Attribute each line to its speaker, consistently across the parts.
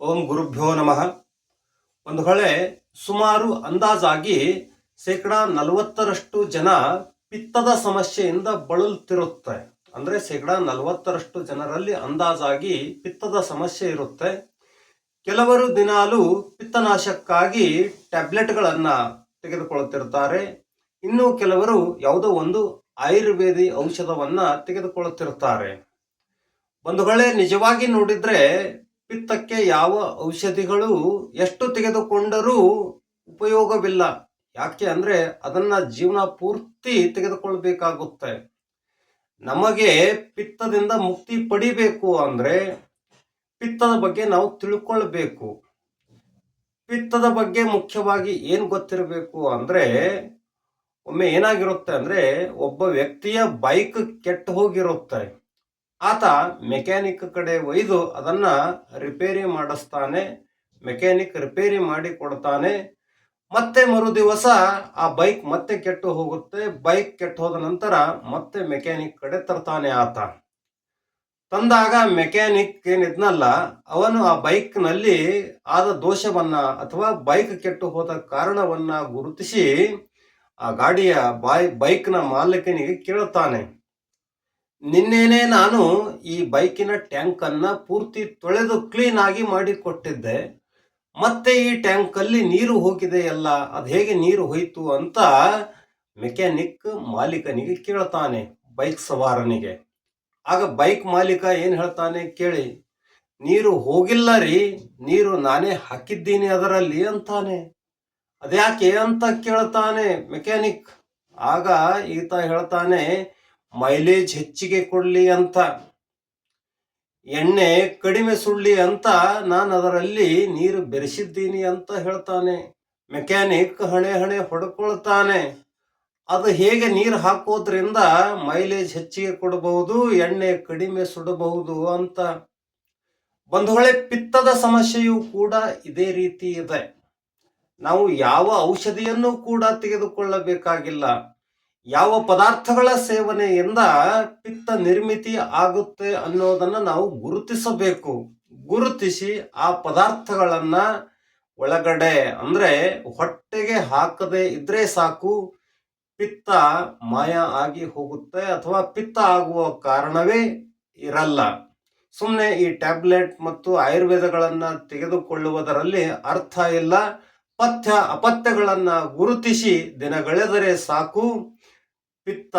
Speaker 1: ಓಂ ಗುರುಭ್ಯೋ ನಮಃ. ಒಂದು ಹೊಳೆ ಸುಮಾರು ಅಂದಾಜಾಗಿ ಶೇಕಡ ನಲವತ್ತರಷ್ಟು ಜನ ಪಿತ್ತದ ಸಮಸ್ಯೆಯಿಂದ ಬಳಲುತ್ತಿರುತ್ತೆ. ಅಂದ್ರೆ ಶೇಕಡ ನಲವತ್ತರಷ್ಟು ಜನರಲ್ಲಿ ಅಂದಾಜಾಗಿ ಪಿತ್ತದ ಸಮಸ್ಯೆ ಇರುತ್ತೆ. ಕೆಲವರು ದಿನಾಲು ಪಿತ್ತನಾಶಕ್ಕಾಗಿ ಟ್ಯಾಬ್ಲೆಟ್ಗಳನ್ನು ತೆಗೆದುಕೊಳ್ಳುತ್ತಿರುತ್ತಾರೆ ಇನ್ನು ಕೆಲವರು ಯಾವುದೋ ಒಂದು ಆಯುರ್ವೇದಿ ಔಷಧವನ್ನ ತೆಗೆದುಕೊಳ್ಳುತ್ತಿರುತ್ತಾರೆ ಒಂದು ವೇಳೆ ನಿಜವಾಗಿ ನೋಡಿದ್ರೆ ಪಿತ್ತಕ್ಕೆ ಯಾವ ಔಷಧಿಗಳು ಎಷ್ಟು ತೆಗೆದುಕೊಂಡರೂ ಉಪಯೋಗವಿಲ್ಲ. ಯಾಕೆ ಅಂದರೆ ಅದನ್ನ ಜೀವನ ಪೂರ್ತಿ ತೆಗೆದುಕೊಳ್ಬೇಕಾಗುತ್ತೆ. ನಮಗೆ ಪಿತ್ತದಿಂದ ಮುಕ್ತಿ ಪಡಿಬೇಕು ಅಂದ್ರೆ ಪಿತ್ತದ ಬಗ್ಗೆ ನಾವು ತಿಳ್ಕೊಳ್ಬೇಕು. ಪಿತ್ತದ ಬಗ್ಗೆ ಮುಖ್ಯವಾಗಿ ಏನು ಗೊತ್ತಿರಬೇಕು ಅಂದ್ರೆ ಒಮ್ಮೆ ಏನಾಗಿರುತ್ತೆ ಅಂದ್ರೆ ಒಬ್ಬ ವ್ಯಕ್ತಿಯ ಬೈಕ್ ಕೆಟ್ಟು ಹೋಗಿರುತ್ತೆ. ಆತ ಮೆಕ್ಯಾನಿಕ್ ಕಡೆ ಒಯ್ದು ಅದನ್ನ ರಿಪೇರಿ ಮಾಡಿಸ್ತಾನೆ, ಮೆಕ್ಯಾನಿಕ್ ರಿಪೇರಿ ಮಾಡಿ ಕೊಡ್ತಾನೆ. ಮತ್ತೆ ಮರು ದಿವಸ ಆ ಬೈಕ್ ಮತ್ತೆ ಕೆಟ್ಟು ಹೋಗುತ್ತೆ. ಬೈಕ್ ಕೆಟ್ಟು ಹೋದ ನಂತರ ಮತ್ತೆ ಮೆಕ್ಯಾನಿಕ್ ಕಡೆ ತರ್ತಾನೆ ಆತ. ತಂದಾಗ ಮೆಕ್ಯಾನಿಕ್ ಏನಿದ್ನಲ್ಲ ಅವನು ಆ ಬೈಕ್ನಲ್ಲಿ ಆದ ದೋಷವನ್ನ ಅಥವಾ ಬೈಕ್ ಕೆಟ್ಟು ಹೋದ ಕಾರಣವನ್ನ ಗುರುತಿಸಿ ಆ ಗಾಡಿಯ ಬಾಯ್, ಬೈಕ್ನ ಮಾಲೀಕನಿಗೆ ಕೇಳುತ್ತಾನೆ ನಿನ್ನೆನೆ ನಾನು ಈ ಬೈಕಿನ ಟ್ಯಾಂಕ್ ಅನ್ನ ಪೂರ್ತಿ ತೊಳೆದು ಕ್ಲೀನ್ ಆಗಿ ಮಾಡಿ ಕೊಟ್ಟಿದ್ದೆ ಮತ್ತೆ ಈ ಟ್ಯಾಂಕ್ ಅಲ್ಲಿ ನೀರು ಹೋಗಿದೆಯಲ್ಲ ಅದು ಹೇಗೆ ನೀರು ಹೋಯ್ತು ಅಂತ ಮೆಕ್ಯಾನಿಕ್ ಮಾಲೀಕನಿಗೆ ಕೇಳ್ತಾನೆ ಬೈಕ್ ಸವಾರನಿಗೆ. ಆಗ ಬೈಕ್ ಮಾಲೀಕ ಏನು ಹೇಳ್ತಾನೆ ಕೇಳಿ, ನೀರು ಹೋಗಿಲ್ಲ ರೀ, ನೀರು ನಾನೇ ಹಾಕಿದ್ದೀನಿ ಅದರಲ್ಲಿ ಅಂತಾನೆ. ಅದ್ಯಾಕೆ ಅಂತ ಕೇಳ್ತಾನೆ ಮೆಕ್ಯಾನಿಕ್ ಆಗ ಈತ ಹೇಳ್ತಾನೆ ಮೈಲೇಜ್ ಹೆಚ್ಚಿಗೆ ಕೊಡಲಿ ಅಂತ, ಎಣ್ಣೆ ಕಡಿಮೆ ಸುಳ್ಳಿ ಅಂತ ನಾನು ಅದರಲ್ಲಿ ನೀರು ಬೆರೆಸಿದ್ದೀನಿ ಅಂತ ಹೇಳ್ತಾನೆ. ಮೆಕ್ಯಾನಿಕ್ ಹಣೆ ಹಣೆ ಹೊಡ್ಕೊಳ್ತಾನೆ. ಅದು ಹೇಗೆ ನೀರು ಹಾಕೋದ್ರಿಂದ ಮೈಲೇಜ್ ಹೆಚ್ಚಿಗೆ ಕೊಡಬಹುದು, ಎಣ್ಣೆ ಕಡಿಮೆ ಸುಡಬಹುದು ಅಂತ. ಬಂಧುಗಳೇ, ಪಿತ್ತದ ಸಮಸ್ಯೆಯು ಕೂಡ ಇದೇ ರೀತಿ ಇದೆ. ನಾವು ಯಾವ ಔಷಧಿಯನ್ನು ಕೂಡ ತೆಗೆದುಕೊಳ್ಳಬೇಕಾಗಿಲ್ಲ. ಯಾವ ಪದಾರ್ಥಗಳ ಸೇವನೆಯಿಂದ ಪಿತ್ತ ನಿರ್ಮಿತಿ ಆಗುತ್ತೆ ಅನ್ನೋದನ್ನ ನಾವು ಗುರುತಿಸಬೇಕು. ಗುರುತಿಸಿ ಆ ಪದಾರ್ಥಗಳನ್ನ ಒಳಗಡೆ ಅಂದ್ರೆ ಹೊಟ್ಟೆಗೆ ಹಾಕದೆ ಇದ್ರೆ ಸಾಕು, ಪಿತ್ತ ಮಾಯ ಆಗಿ ಹೋಗುತ್ತೆ ಅಥವಾ ಪಿತ್ತ ಆಗುವ ಕಾರಣವೇ ಇರಲ್ಲ. ಸುಮ್ಮನೆ ಈ ಟ್ಯಾಬ್ಲೆಟ್ ಮತ್ತು ಆಯುರ್ವೇದಗಳನ್ನು ತೆಗೆದುಕೊಳ್ಳುವುದರಲ್ಲಿ ಅರ್ಥ ಇಲ್ಲ. ಪಥ್ಯ ಅಪಥ್ಯಗಳನ್ನು ಗುರುತಿಸಿ ದಿನಗಳೆದರೆ ಸಾಕು. ಪಿತ್ತ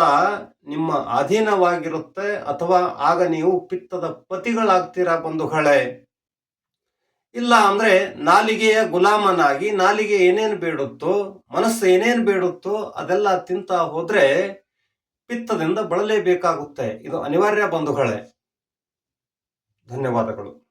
Speaker 1: ನಿಮ್ಮ ಅಧೀನವಾಗಿರುತ್ತೆ ಅಥವಾ ಆಗ ನೀವು ಪಿತ್ತದ ಪತಿಗಳಾಗ್ತೀರಾ ಬಂಧುಗಳೇ ಇಲ್ಲ ಅಂದ್ರೆ ನಾಲಿಗೆಯ ಗುಲಾಮನಾಗಿ ನಾಲಿಗೆ ಏನೇನು ಬೇಡುತ್ತೋ, ಮನಸ್ಸು ಏನೇನು ಬೇಡುತ್ತೋ ಅದೆಲ್ಲ ತಿಂತ ಹೋದ್ರೆ ಪಿತ್ತದಿಂದ ಬಳಲೇಬೇಕಾಗುತ್ತೆ. ಇದು ಅನಿವಾರ್ಯ ಬಂಧುಗಳೇ ಧನ್ಯವಾದಗಳು.